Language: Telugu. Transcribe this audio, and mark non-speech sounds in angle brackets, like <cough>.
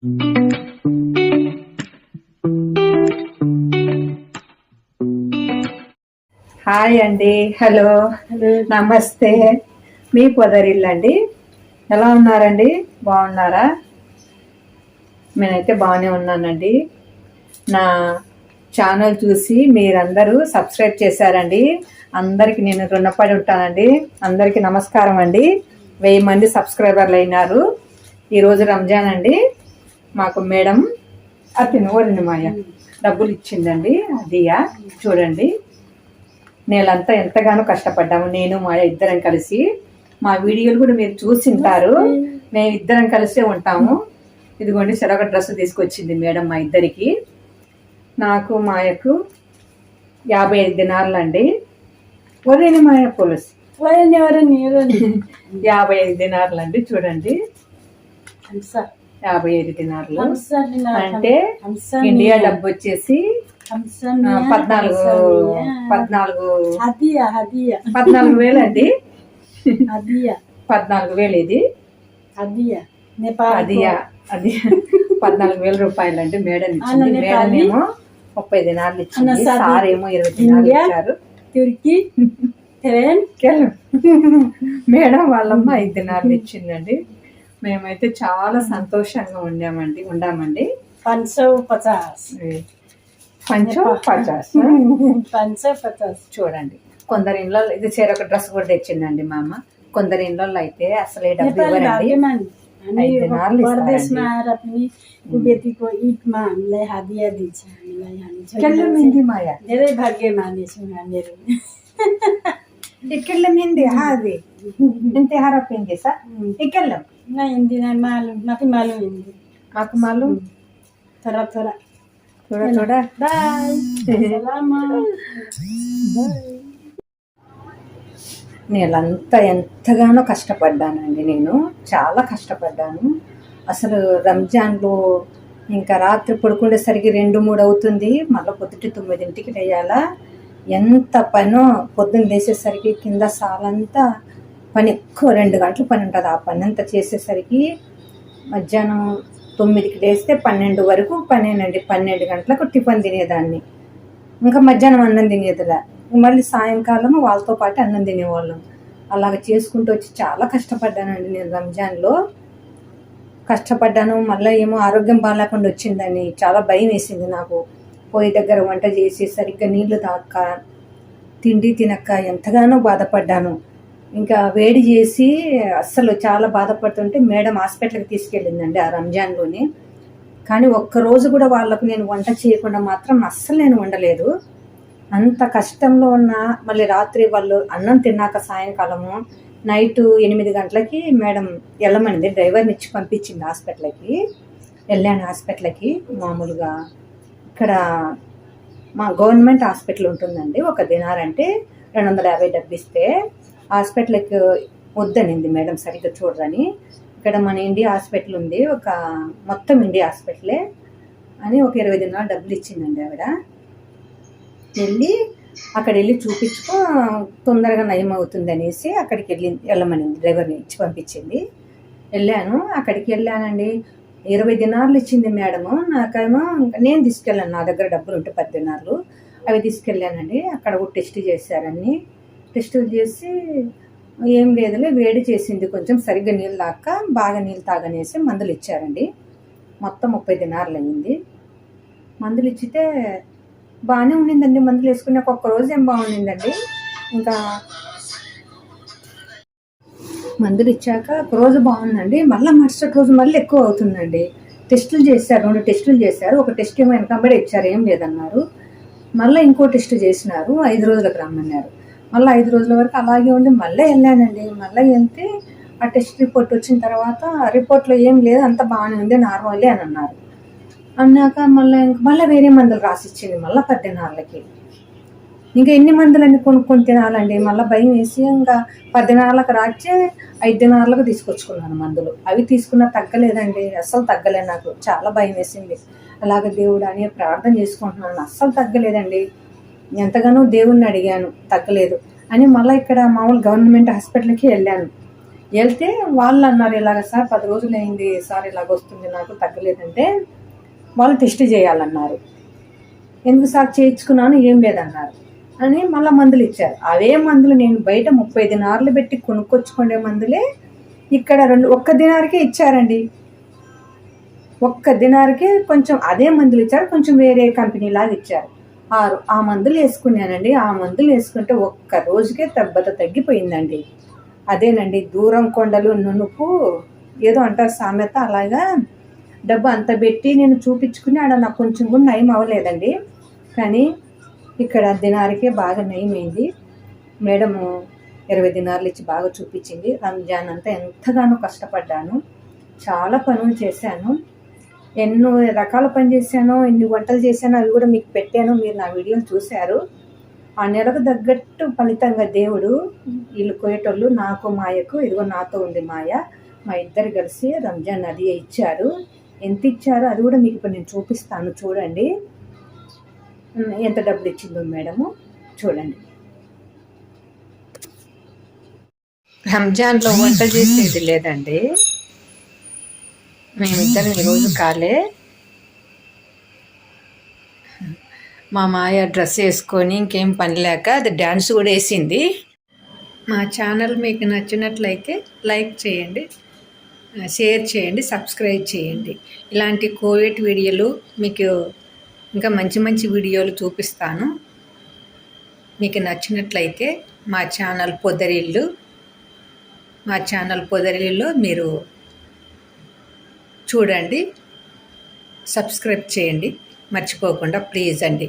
హాయ్ అండి. హలో. నమస్తే. మీ పొదరిల్లండి ఎలా ఉన్నారండి? బాగున్నారా? నేనైతే బాగానే ఉన్నానండి. నా ఛానల్ చూసి మీరందరూ సబ్స్క్రైబ్ చేశారండి. అందరికి నేను రుణపడి ఉంటానండి. అందరికీ నమస్కారం అండి. వెయ్యి మంది సబ్స్క్రైబర్లు అయినారు. ఈరోజు రంజాన్ అండి. మాకు మేడం అతను ఓరింది మాయ? డబ్బులు ఇచ్చిందండి అదియా చూడండి. నేలంతా ఎంతగానో కష్టపడ్డాము. నేను మా ఇద్దరం కలిసి. మా వీడియోలు కూడా మీరు చూసింటారు మేము ఇద్దరం కలిసే ఉంటాము. ఇదిగోండి చెరొక డ్రెస్ తీసుకొచ్చింది మేడం మా ఇద్దరికి. నాకు మాయకు యాభై ఐదు దినార్లు అండి ఒరేని మాయ పోలీస్? ఎవరండి ఎవరండి యాభై ఐదు దినార్లు అండి చూడండి హంస యాభై ఐదు దినార్లు. అంటే ఇండియా డబ్బు వచ్చేసి పద్నాలుగు పద్నాలుగు పద్నాలుగు వేలు అండి పద్నాలుగు వేలు ఇది నేపాల్ అది పద్నాలుగు వేల రూపాయలు అండి మేడం ఇచ్చింది. మేడం? ఏమో ముప్పై దినాలు ఇచ్చింది? సార్ ఏమో ఇరవై దినాలు? ఇచ్చారు. తుర్కీ. <laughs> మేడం వాళ్ళమ్మ ఐదు దినాలు ఇచ్చిందండి. మేమైతే చాలా సంతోషంగా ఉండామండి ఉండామండి पाँच सौ पचास పంచం పచాస్ <laughs> पाँच सौ पचास చూడండి కొందరి ఇంట్లో ఇది చేరొక డ్రెస్ కూడా తెచ్చిందండి మా అమ్మ కొందరి ఇంట్లో అయితే అసలు ఏ డబ్బు नेपाली ఇవ్వరండి भाग्यमान हामी ఐదు اتكلم هندي عادي انت عرب هندي صح؟ اتكلم ما هندي ما معلوم ما في معلوم هندي معكم معلوم؟ ترى ترى ترى ترى باي سلامة باي నేలంతా ఎంతగానో కష్టపడ్డానండి నేను చాలా కష్టపడ్డాను అసలు రంజాన్లో ఇంకా రాత్రి పడుకునేసరికి రెండు మూడు అవుతుంది మళ్ళీ పొద్దుట తొమ్మిదింటికి లేయాలా ఎంత పనో పొద్దున్న లేసేసరికి కింద సాలంతా పని ఎక్కువ రెండు గంటలు పని ఉంటుంది. ఆ పని అంతా చేసేసరికి మధ్యాహ్నం తొమ్మిదికి లేస్తే పన్నెండు వరకు పనేనండి. పన్నెండు గంటలకు టిఫిన్ తినేదాన్ని. ఇంకా మధ్యాహ్నం అన్నం తినేదిలా. మళ్ళీ సాయంకాలం వాళ్ళతో పాటు అన్నం తినేవాళ్ళం. అలాగ చేసుకుంటూ వచ్చి చాలా కష్టపడ్డానండి నేను రంజాన్లో. కష్టపడ్డాను. మళ్ళీ ఏమో ఆరోగ్యం బాగాలేకుండా వచ్చిందని చాలా భయం వేసింది నాకు. పొయ్యి దగ్గర వంట చేసి సరిగ్గా నీళ్ళు తాక్క తిండి తినక్క ఎంతగానో బాధపడ్డాను. ఇంకా వేడి చేసి అస్సలు చాలా బాధపడుతుంటే మేడం హాస్పిటల్కి తీసుకెళ్ళిందండి ఆ రంజాన్లోని. కానీ ఒక్కరోజు కూడా వాళ్ళకు నేను వంట చేయకుండా మాత్రం అస్సలు నేను ఉండలేదు అంత కష్టంలో ఉన్న మళ్ళీ రాత్రి వాళ్ళు అన్నం తిన్నాక సాయంకాలము నైట్ ఎనిమిది గంటలకి మేడం వెళ్ళమనింది డ్రైవర్ని ఇచ్చి పంపించింది హాస్పిటల్కి వెళ్ళాను హాస్పిటల్కి మామూలుగా. ఇక్కడ మా గవర్నమెంట్ హాస్పిటల్ ఉంటుందండి. ఒక దినార్ అంటే రెండు వందల యాభై డబ్బు ఇస్తే హాస్పిటల్కి వద్దనింది మేడం సరిగ్గా చూడరని. ఇక్కడ మన ఇండియా హాస్పిటల్ ఉంది. ఒక మొత్తం ఇండియా హాస్పిటలే అని ఒక ఇరవై దినాలు డబ్బులు ఇచ్చిందండి ఆవిడ. వెళ్ళి అక్కడ వెళ్ళి చూపించుకో తొందరగా నయం అవుతుంది అనేసి అక్కడికి వెళ్ళి వెళ్ళమని డ్రైవర్ని ఇచ్చి పంపించింది. వెళ్ళాను. అక్కడికి వెళ్ళానండి. ఇరవై దినార్లు ఇచ్చింది మేడము. నాకేమో నేను తీసుకెళ్ళాను. నా దగ్గర డబ్బులు ఉంటే పది దినార్లు. అవి తీసుకెళ్ళానండి. అక్కడ కూడా టెస్ట్ చేశారని టెస్టులు చేసి ఏం లేదులే వేడి చేసింది. కొంచెం సరిగ్గా నీళ్ళు తాక బాగా నీళ్ళు తాగనేసి మందులు ఇచ్చారండి. మొత్తం ముప్పై దినార్లు అయింది. మందులు ఇచ్చితే బాగానే ఉండిందండి. మందులు వేసుకుని ఒక్క రోజు ఏం బాగుండిందండి. ఇంకా మందులు ఇచ్చాక ఒక రోజు బాగుందండి. మళ్ళీ మరుసటి రోజు మళ్ళీ ఎక్కువ అవుతుందండి. టెస్టులు చేశారు రెండు టెస్టులు చేశారు. ఒక టెస్ట్ ఏమో వెనకంబడి ఇచ్చారు ఏం లేదన్నారు. మళ్ళీ ఇంకో టెస్ట్ చేసినారు ఐదు రోజులకు రమ్మన్నారు. మళ్ళీ ఐదు రోజుల వరకు అలాగే ఉండి మళ్ళీ వెళ్ళానండి. మళ్ళీ వెళ్తే ఆ టెస్ట్ రిపోర్ట్ వచ్చిన తర్వాత ఆ రిపోర్ట్లో ఏం లేదు అంత బాగానే ఉంది నార్మల్లే అని అన్నారు. అన్నాక మళ్ళీ ఇంక మళ్ళీ వేరే మందులు రాసిచ్చింది మళ్ళీ పద్దెనాళ్ళకి ఇంకా ఎన్ని మందులన్నీ కొనుక్కొని తినాలండి? మళ్ళీ భయం వేసి ఇంకా పద్దెనాళ్ళకు రాచే ఐదు దినాలకు తీసుకొచ్చుకున్నాను మందులు. అవి తీసుకున్నా తగ్గలేదండి. అస్సలు తగ్గలేదు నాకు. చాలా భయం వేసింది. అలాగ దేవుడు అని ప్రార్థన చేసుకుంటున్నాను. అస్సలు తగ్గలేదండి. ఎంతగానో దేవుణ్ణి అడిగాను. తగ్గలేదు. అని మళ్ళీ ఇక్కడ మామూలు గవర్నమెంట్ హాస్పిటల్కి వెళ్ళాను. వెళ్తే వాళ్ళు అన్నారు ఇలాగ సార్ పది రోజులు అయింది సార్ ఇలాగ వస్తుంది. నాకు తగ్గలేదంటే వాళ్ళు టెస్ట్ చేయాలన్నారు. ఎందుకు సార్ చేయించుకున్నాను? ఏం లేదన్నారు. అని మళ్ళీ మందులు ఇచ్చారు. అవే మందులు నేను బయట ముప్పై దినార్లు పెట్టి కొనుక్కొచ్చుకునే మందులే ఇక్కడ రెండు ఒక్క దినారికే ఇచ్చారండి. ఒక్క దినారికే కొంచెం అదే మందులు ఇచ్చారు కొంచెం వేరే కంపెనీలాగా ఇచ్చారు. ఆరు ఆ మందులు వేసుకున్నానండి. ఆ మందులు వేసుకుంటే ఒక్క రోజుకే తబ్బత తగ్గిపోయిందండి. అదేనండి దూరం కొండలు నునుపు ఏదో అంటారు సామెత అలాగా. డబ్బు అంత పెట్టి నేను చూపించుకుని ఆడ నాకు కొంచెం కూడా నయం అవ్వలేదండి. కానీ ఇక్కడ దినారికే బాగా నయమైంది మేడము ఇరవై దినార్లు ఇచ్చి బాగా చూపించింది. రంజాన్ అంతా ఎంతగానో కష్టపడ్డాను. చాలా పనులు చేశాను. ఎన్నో రకాల పని చేశాను. ఎన్ని వంటలు చేశాను అవి కూడా మీకు పెట్టాను. మీరు నా వీడియోలు చూశారు. ఆ నెలకు తగ్గట్టు ఫలితంగా దేవుడు వీళ్ళు కోయేటోళ్ళు నాకు మాయకు ఇదిగో నాతో ఉంది మాయ. మా ఇద్దరు కలిసి రంజాన్ అది ఇచ్చారు. ఎంత ఇచ్చారో అది కూడా మీకు ఇప్పుడు నేను చూపిస్తాను. చూడండి. ఎంత డబ్బులు ఇచ్చిందో మేడము చూడండి. రంజాన్లో వంట చేసేది లేదండి. మేమిద్దరం ఈరోజు కాలే. మా మాయ డ్రెస్ వేసుకొని ఇంకేం పని లేక అది డ్యాన్స్ కూడా వేసింది. మా ఛానల్ మీకు నచ్చినట్లయితే లైక్ చేయండి షేర్ చేయండి సబ్స్క్రైబ్ చేయండి. ఇలాంటి కోవిడ్ వీడియోలు మీకు ఇంకా మంచి మంచి వీడియోలు చూపిస్తాను. మీకు నచ్చినట్లయితే మా ఛానల్ పొదరిల్లు. మా ఛానల్ పొదరిల్లులో మీరు చూడండి. సబ్స్క్రైబ్ చేయండి. మర్చిపోకుండా ప్లీజ్ అండి.